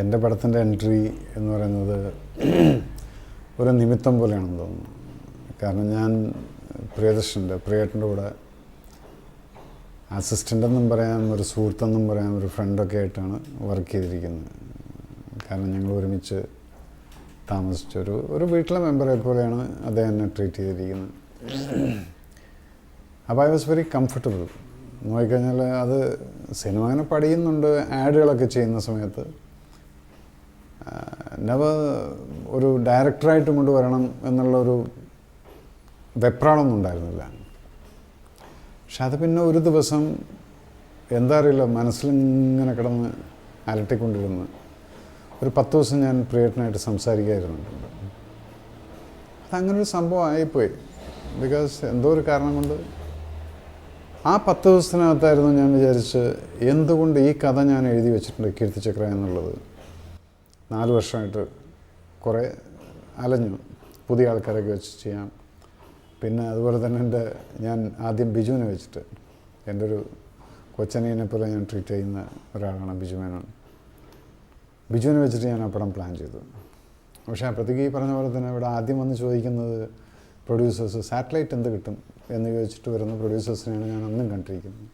എന്റെ പടത്തിന്റെ എൻട്രി എന്ന് പറയുന്നത് ഒരു നിമിത്തം പോലെയാണെന്ന് തോന്നുന്നു. കാരണം ഞാൻ പ്രിയദർശന്റെ പ്രിയേട്ടന്റെ കൂടെ അസിസ്റ്റന്റ് എന്നും പറയാം ഒരു സുഹൃത്തെന്നും പറയാം ഒരു ഫ്രണ്ടൊക്കെ ആയിട്ടാണ് വർക്ക് ചെയ്തിരിക്കുന്നത്. കാരണം ഞങ്ങൾ ഒരുമിച്ച് താമസിച്ചൊരു ഒരു ഒരു വീട്ടിലെ മെമ്പറെ പോലെയാണ് അദ്ദേഹം എന്നെ ട്രീറ്റ് ചെയ്തിരിക്കുന്നത്. അപ്പോൾ ഐ വാസ് വെരി കംഫർട്ടബിൾ. നോക്കിക്കഴിഞ്ഞാൽ അത് സിനിമ അങ്ങനെ പഠിക്കുന്നുണ്ട് ആഡുകളൊക്കെ ചെയ്യുന്ന സമയത്ത് നവ ഒരു ഡയറക്ടറായിട്ട് കൊണ്ടുവരണം എന്നുള്ളൊരു വെപ്രാളൊന്നും ഉണ്ടായിരുന്നില്ല. പക്ഷെ അത് പിന്നെ ഒരു ദിവസം എന്താ അറിയില്ല മനസ്സിലിങ്ങനെ കിടന്ന് അലട്ടിക്കൊണ്ടിരുന്ന് ഒരു പത്ത് ദിവസം ഞാൻ പ്രിയട്ടനായിട്ട് സംസാരിക്കാതിരുന്നിട്ടുണ്ട്. അതങ്ങനൊരു സംഭവം ആയിപ്പോയി. ബിക്കോസ് എന്തോ ഒരു കാരണം കൊണ്ട് ആ പത്ത് ദിവസത്തിനകത്തായിരുന്നു ഞാൻ വിചാരിച്ച് എന്തുകൊണ്ട് ഈ കഥ ഞാൻ എഴുതി വെച്ചിട്ടുണ്ട് കീർത്തിചക്ര എന്നുള്ളത്. നാല് വർഷമായിട്ട് കുറേ അലഞ്ഞു. പുതിയ ആൾക്കാരൊക്കെ വെച്ച് ചെയ്യാം. പിന്നെ അതുപോലെ തന്നെ എന്റെ ഞാൻ ആദ്യം ബിജുവിനെ വെച്ചിട്ട് എന്റെ ഒരു കൊച്ചനീനെ പോലെ ഞാൻ ട്രീറ്റ് ചെയ്യുന്ന ഒരാളാണ് ബിജു മേനോൻ. ബിജുവിനെ വെച്ചിട്ട് ഞാൻ ആ പടം പ്ലാൻ ചെയ്തു. പക്ഷേ അപ്പോഴത്തേക്ക് ഈ പറഞ്ഞ പോലെ തന്നെ ഇവിടെ ആദ്യം വന്ന് ചോദിക്കുന്നത് പ്രൊഡ്യൂസേഴ്സ് സാറ്റലൈറ്റ് എന്ത് കിട്ടും? എന്ന് ചോദിച്ചിട്ട് വരുന്ന പ്രൊഡ്യൂസേഴ്സിനെയാണ് ഞാൻ അന്നും കണ്ടിരിക്കുന്നത്.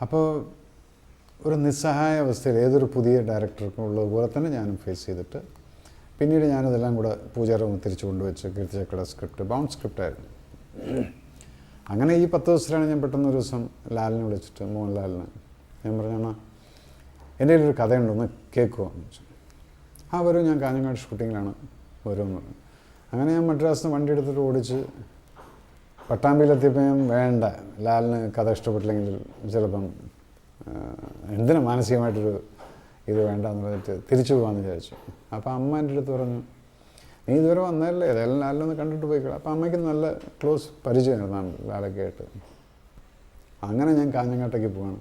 അപ്പോൾ ഒരു നിസ്സഹായ അവസ്ഥയിൽ ഏതൊരു പുതിയ ഡയറക്ടർക്കും ഉള്ളതുപോലെ തന്നെ ഞാനും ഫേസ് ചെയ്തിട്ട് പിന്നീട് ഞാനതെല്ലാം കൂടെ പൂജാറൂം തിരിച്ചു കൊണ്ടുവച്ച് കീർത്തിചക്രയുടെ സ്ക്രിപ്റ്റ് ബൗണ്ട് സ്ക്രിപ്റ്റായിരുന്നു അങ്ങനെ ഈ പത്ത് ദിവസത്തിലാണ് ഞാൻ പെട്ടെന്ന് ഒരു ദിവസം ലാലിനെ വിളിച്ചിട്ട് മോഹൻലാലിനെ. ഞാൻ പറഞ്ഞാണ് എന്റെ കയ്യിലൊരു കഥയുണ്ടെന്ന് കേൾക്കുമോ എന്ന് വെച്ചു ആ വരും ഞാൻ കാഞ്ഞങ്ങാട് ഷൂട്ടിങ്ങിലാണ് വരുമെന്ന് പറഞ്ഞു. അങ്ങനെ ഞാൻ മദ്രാസിൽ നിന്ന് വണ്ടി എടുത്തിട്ട് ഓടിച്ച് പട്ടാമ്പിയിലെത്തിയപ്പോൾ ഞാൻ വേണ്ട ലാലിന് കഥ ഇഷ്ടപ്പെട്ടില്ലെങ്കിൽ ചിലപ്പം എന്തിനാ മാനസികമായിട്ടൊരു ഇത് വേണ്ട എന്ന് പറഞ്ഞിട്ട് തിരിച്ചു പോകാമെന്ന് വിചാരിച്ചു. അപ്പോൾ അമ്മ എന്റെ അടുത്ത് പറഞ്ഞു നീ ഇതുവരെ വന്നതല്ലേ? ഇതെല്ലാം നല്ലൊന്ന് കണ്ടിട്ട് പോയിക്കളാം അപ്പോൾ അമ്മയ്ക്ക് നല്ല ക്ലോസ് പരിചയമായിരുന്നു ലാലൊക്കെ ആയിട്ട്. അങ്ങനെ ഞാൻ കാഞ്ഞങ്ങാട്ടേക്ക് പോവാണ്.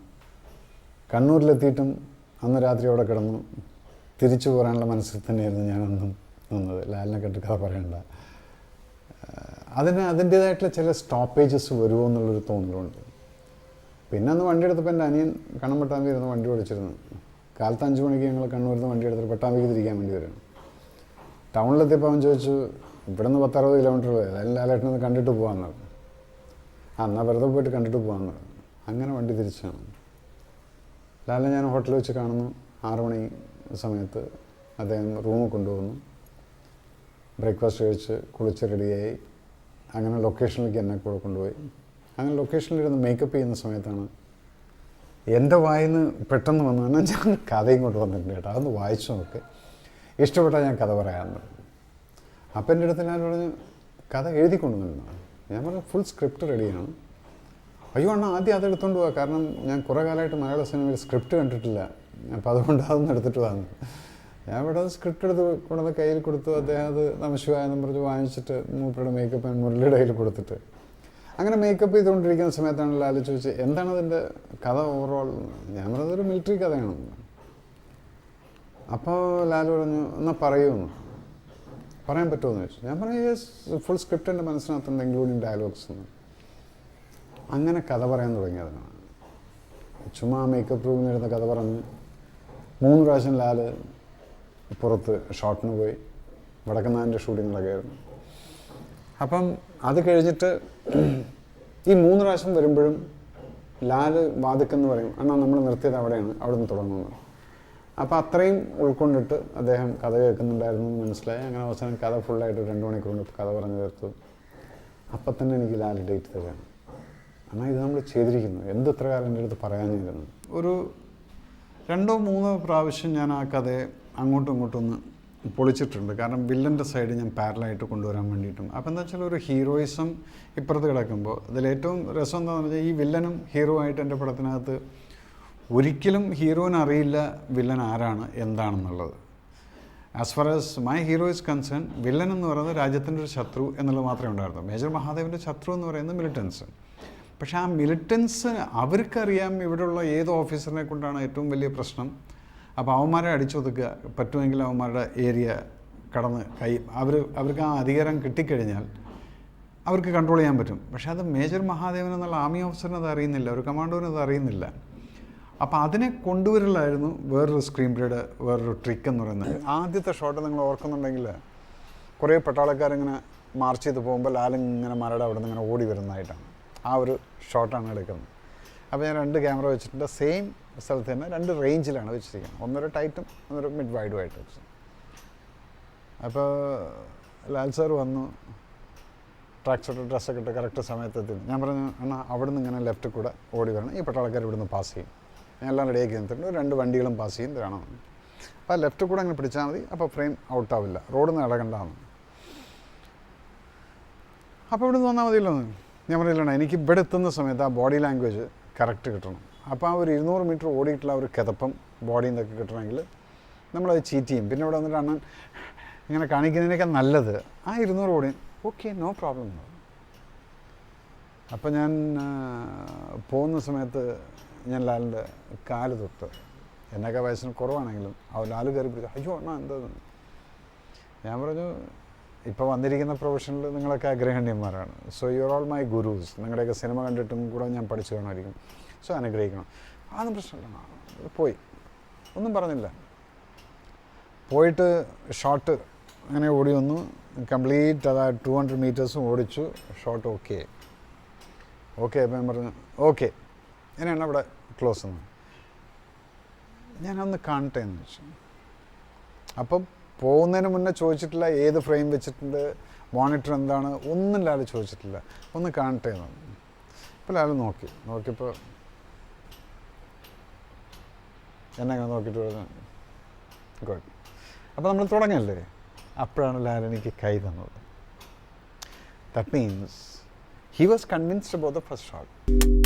കണ്ണൂരിലെത്തിയിട്ടും അന്ന് രാത്രി അവിടെ കിടന്നു. തിരിച്ചു പോരാനുള്ള മനസ്സിൽ തന്നെയായിരുന്നു ഞാനന്നും നിന്നത്. ലാലിനെ കണ്ട് കഥ പറയണ്ട. അതിന് അതിന്റേതായിട്ടുള്ള ചില സ്റ്റോപ്പേജസ് വരുമോ എന്നുള്ളൊരു തോന്നലുണ്ട്. പിന്നെ അന്ന് വണ്ടി എടുത്തപ്പോൾ എന്റെ അനിയൻ കണ്ണം പട്ടാമ്പി ഇരുന്ന് വണ്ടി ഓടിച്ചിരുന്നു. കാലത്ത് അഞ്ച് മണിക്ക് ഞങ്ങൾ കണ്ണൂരിൽ നിന്ന് വണ്ടി എടുത്തിട്ട് പട്ടാമ്പിക്ക് തിരിക്കാൻ വേണ്ടി വരും ടൗണിലെത്തിയപ്പോൾ അവൻ ചോദിച്ചു ഇവിടെ നിന്ന് പത്തറുപത് കിലോമീറ്റർ പോയി അതായത് ലാലേട്ടനൊന്ന് കണ്ടിട്ട് പോകാമെന്ന് ആ എന്നാൽ വെറുതെ പോയിട്ട് കണ്ടിട്ട് പോകാമെന്ന് അങ്ങനെ വണ്ടി തിരിച്ചാണ് ലാലിനെ ഞാൻ ഹോട്ടലിൽ വെച്ച് കാണുന്നു. ആറു മണി സമയത്ത് അദ്ദേഹം റൂമിൽ കൊണ്ടുപോകുന്നു ബ്രേക്ക്ഫാസ്റ്റ് കഴിച്ച് കുളിച്ച് റെഡിയായി അങ്ങനെ ലൊക്കേഷനിലേക്ക് എന്നെ കൂടെ കൊണ്ടുപോയി. അങ്ങനെ ലൊക്കേഷനിലിരുന്ന് മേക്കപ്പ് ചെയ്യുന്ന സമയത്താണ്. എന്റെ വായിന്ന് പെട്ടെന്ന് വന്നു എന്നാൽ ഞാൻ കഥയും കൊണ്ട് വന്നിട്ടുണ്ട് കേട്ടോ. അതൊന്ന് വായിച്ചു നോക്ക്. ഇഷ്ടപ്പെട്ടാൽ ഞാൻ കഥ പറയാറുണ്ട് അപ്പം എന്റെ അടുത്ത് ഞാൻ പറഞ്ഞു കഥ എഴുതി കൊണ്ടുവന്നിരുന്നു ഞാൻ പറഞ്ഞു ഫുൾ സ്ക്രിപ്റ്റ് റെഡിയാണ്. അയ്യോ അണ്ണാ ആദ്യം അത് എടുത്തുകൊണ്ട് പോവാ. കാരണം ഞാൻ കുറേ കാലമായിട്ട് മലയാള സിനിമയിൽ സ്ക്രിപ്റ്റ് കണ്ടിട്ടില്ല. അപ്പോൾ അതുകൊണ്ട് അതൊന്നും എടുത്തിട്ട് വന്നു. ഞാൻ ഇവിടെ സ്ക്രിപ്റ്റ് എടുത്ത് കൊണ്ടുവന്ന് കയ്യിൽ കൊടുത്തു. അദ്ദേഹം അത് നമശിവായ എന്ന് പറഞ്ഞ് വാങ്ങിച്ചിട്ട് മൂപ്പരുടെ മേക്കപ്പ് മുരളിയുടെ കയ്യിൽ കൊടുത്തിട്ട്. അങ്ങനെ മേക്കപ്പ് ചെയ്തുകൊണ്ടിരിക്കുന്ന സമയത്താണ് ലാലു ചോദിച്ചത് എന്താണ് അതിന്റെ കഥ ഓവറോൾ ഞാൻ പറഞ്ഞത് ഒരു മിലിറ്ററി കഥയാണ്. അപ്പോൾ ലാലു പറഞ്ഞു എന്നാൽ പറയുമെന്ന് പറയാൻ പറ്റുമെന്ന് ചോദിച്ചു. ഞാൻ പറഞ്ഞു യെസ് ഫുൾ സ്ക്രിപ്റ്റ് എന്റെ മനസ്സിനകത്തുണ്ട് ഇൻക്ലൂഡിങ് ഡയലോഗ്സ് എന്ന്. അങ്ങനെ കഥ പറയാൻ തുടങ്ങിയതാണ് ചുമ്മാ മേക്കപ്പ് റൂമിൽ ഇരുന്ന കഥ പറഞ്ഞ് മൂന്ന് പ്രാവശ്യം ലാൽ പുറത്ത് ഷോട്ടിന് പോയി. വടക്കനാഥന്റെ ഷൂട്ടിങ്ങിലൊക്കെ ആയിരുന്നു. അപ്പം അത് കഴിഞ്ഞിട്ട് ഈ മൂന്ന് പ്രാവശ്യം വരുമ്പോഴും ലാൽ വാദിക്കെന്ന് പറയും അണ്ണാ നമ്മൾ നിർത്തിയത് അവിടെയാണ് അവിടെ നിന്ന് തുടങ്ങുന്നത് അപ്പോൾ അത്രയും ഉൾക്കൊണ്ടിട്ട് അദ്ദേഹം കഥ കേൾക്കുന്നുണ്ടായിരുന്നു എന്ന് മനസ്സിലായി. അങ്ങനെ അവസാനം കഥ ഫുള്ളായിട്ട് രണ്ട് കൊണ്ട് കഥ പറഞ്ഞു തീർത്തു. അപ്പം തന്നെ എനിക്ക് ലാൽ ഡേറ്റ് തരാണ്. എന്നാൽ ഇത് നമ്മൾ ചെയ്തിരിക്കുന്നു. എന്ത് ഇത്ര കാലം എന്റെ അടുത്ത് പറയാനിരുന്നു ഒരു രണ്ടോ മൂന്നോ പ്രാവശ്യം ഞാൻ ആ കഥയെ അങ്ങോട്ടും ഇങ്ങോട്ടും ഒന്ന് പൊളിച്ചിട്ടുണ്ട്. കാരണം വില്ലന്റെ സൈഡ് ഞാൻ പാരലായിട്ട് കൊണ്ടുവരാൻ വേണ്ടിയിട്ടും. അപ്പോൾ എന്താ വെച്ചാൽ ഒരു ഹീറോയിസം ഇപ്പുറത്ത് കിടക്കുമ്പോൾ അതിലേറ്റവും രസം എന്താണെന്ന് വെച്ചാൽ ഈ വില്ലനും ഹീറോ ആയിട്ട് എന്റെ പടത്തിനകത്ത് ഒരിക്കലും ഹീറോയിന് അറിയില്ല വില്ലൻ ആരാണ് എന്താണെന്നുള്ളത്. As far as my hero is concern villain എന്ന് പറയുന്നത് രാജ്യത്തിന്റെ ഒരു ശത്രു എന്നുള്ളത് മാത്രമേ ഉണ്ടായിരുന്നു മേജർ മഹാദേവന്റെ ശത്രു എന്ന് പറയുന്നത് മിലിറ്റൻസ് പക്ഷേ ആ മിലിറ്റൻസ് അവർക്കറിയാം ഇവിടെയുള്ള ഏത് ഓഫീസറിനെ കൊണ്ടാണ് ഏറ്റവും വലിയ പ്രശ്നം. അപ്പോൾ അവന്മാരെ അടിച്ചൊതുക്കുക പറ്റുമെങ്കിൽ അവന്മാരുടെ ഏരിയ കടന്ന് കൈ അവർ അവർക്ക് ആ അധികാരം കിട്ടിക്കഴിഞ്ഞാൽ അവർക്ക് കൺട്രോൾ ചെയ്യാൻ പറ്റും. പക്ഷേ അത് മേജർ മഹാദേവൻ എന്നുള്ള ആർമി ഓഫീസറിന് അത് അറിയുന്നില്ല ഒരു കമാൻഡോന് അത് അറിയുന്നില്ല. അപ്പോൾ അതിനെ കൊണ്ടുവരലായിരുന്നു വേറൊരു സ്ക്രീൻ പ്ലേയുടെ വേറൊരു ട്രിക്ക് എന്ന് പറയുന്നത്. ആദ്യത്തെ ഷോട്ട് നിങ്ങൾ ഓർക്കുന്നുണ്ടെങ്കിൽ കുറേ പട്ടാളക്കാരിങ്ങനെ മാർച്ച് ചെയ്ത് പോകുമ്പോൾ ലാലിങ്ങനെ മരയുടെ അവിടെ നിന്ന് ഇങ്ങനെ ഓടി വരുന്നതായിട്ടാണ്. ആ ഒരു ഷോട്ടാണ് എടുക്കുന്നത്. അപ്പോൾ ഞാൻ രണ്ട് ക്യാമറ വെച്ചിട്ടുണ്ട്. സെയിം സ്ഥലത്ത് തന്നെ രണ്ട് റേഞ്ചിലാണ് വെച്ചിരിക്കുന്നത്. ഒന്നൊരു ടൈറ്റും ഒന്നൊരു മിഡ് വൈഡും ആയിട്ട് വെച്ചു അപ്പോൾ ലാൽ സാർ വന്നു. ട്രാക്ക് ഷോട്ട് ഡ്രസ്സൊക്കെ ഇട്ട് കറക്റ്റ് സമയത്ത് എത്തി. ഞാൻ പറഞ്ഞു എന്നാൽ അവിടെ നിന്ന് ഇങ്ങനെ ലെഫ്റ്റ് കൂടെ ഓടി വരണം. ഈ പട്ടാളക്കാർ ഇവിടുന്ന് പാസ് ചെയ്യും. ഞാൻ എല്ലാം റെഡിയാക്കി നിന്നിട്ടുണ്ട് രണ്ട് വണ്ടികളും പാസ് ചെയ്യും തരണം അപ്പോൾ ലെഫ്റ്റ് കൂടെ അങ്ങനെ പിടിച്ചാൽ മതി. അപ്പോൾ ഫ്രെയിം ഔട്ടാവില്ല റോഡിൽ നിന്ന് ഇളകണ്ടാന്ന് അപ്പോൾ ഇവിടെ നിന്ന് വന്നാൽ മതിയല്ലോ ഞാൻ പറഞ്ഞില്ല എനിക്ക് ഇവിടെ എത്തുന്ന സമയത്ത് ആ ബോഡി ലാംഗ്വേജ് കറക്റ്റ് കിട്ടണം. അപ്പോൾ ആ ഒരു ഇരുന്നൂറ് മീറ്റർ ഓടിയിട്ടുള്ള ഒരു കിതപ്പം ബോഡിയിൽ നിന്നൊക്കെ കിട്ടണമെങ്കിൽ നമ്മളത് ചീറ്റ് ചെയ്യും. പിന്നെ ഇവിടെ വന്നിട്ട് അണ്ണൻ ഇങ്ങനെ കാണിക്കുന്നതിനേക്കാൾ നല്ലത് ആ ഇരുന്നൂറ് ഓടി. ഓക്കെ നോ പ്രോബ്ലം അപ്പോൾ ഞാൻ പോകുന്ന സമയത്ത് ഞാൻ ലാലിന്റെ കാൽ തൊട്ട് എന്നൊക്കെ വയസ്സിന് കുറവാണെങ്കിലും ആ ലാൽ കയറി പിടിച്ചു അയ്യോ അണ്ണ എന്താ ഞാൻ പറഞ്ഞു ഇപ്പോൾ വന്നിരിക്കുന്ന പ്രൊഫഷനിൽ നിങ്ങളൊക്കെ അഗ്രഹണ്യന്മാരാണ് so you are all my gurus നിങ്ങളുടെയൊക്കെ സിനിമ കണ്ടിട്ടും കൂടെ ഞാൻ പഠിച്ചു കാണുമായിരിക്കും സോ അനുഗ്രഹിക്കണം. അതൊന്നും പ്രശ്നമില്ല പോയി. ഒന്നും പറഞ്ഞില്ല. പോയിട്ട് ഷോട്ട് അങ്ങനെ ഓടി വന്നു. കംപ്ലീറ്റ് അതാ ടു ഹൺഡ്രഡ് മീറ്റേഴ്സും ഓടിച്ചു. Shot okay. ഓക്കെ അപ്പം ഞാൻ പറഞ്ഞു ഓക്കെ. ഇനിയാണ് അവിടെ ക്ലോസ് എന്ന് ഞാനൊന്ന് കാണട്ടെ എന്ന് വെച്ചു. അപ്പം പോകുന്നതിന് മുന്നേ ചോദിച്ചിട്ടില്ല ഏത് ഫ്രെയിം വെച്ചിട്ടുണ്ട് മോണിറ്റർ എന്താണ് ഒന്നും ലാൽ ചോദിച്ചിട്ടില്ല. ഒന്ന് കാണട്ടെ എന്ന് അപ്പോൾ ലാൽ നോക്കി. നോക്കിയപ്പോൾ എന്നെ അങ്ങനെ നോക്കിയിട്ട് പറഞ്ഞു അപ്പോൾ നമ്മൾ തുടങ്ങല്ലേ? അപ്പോഴാണ് ലാൽ എനിക്ക് കൈ തന്നത്. That means he was convinced about the first shot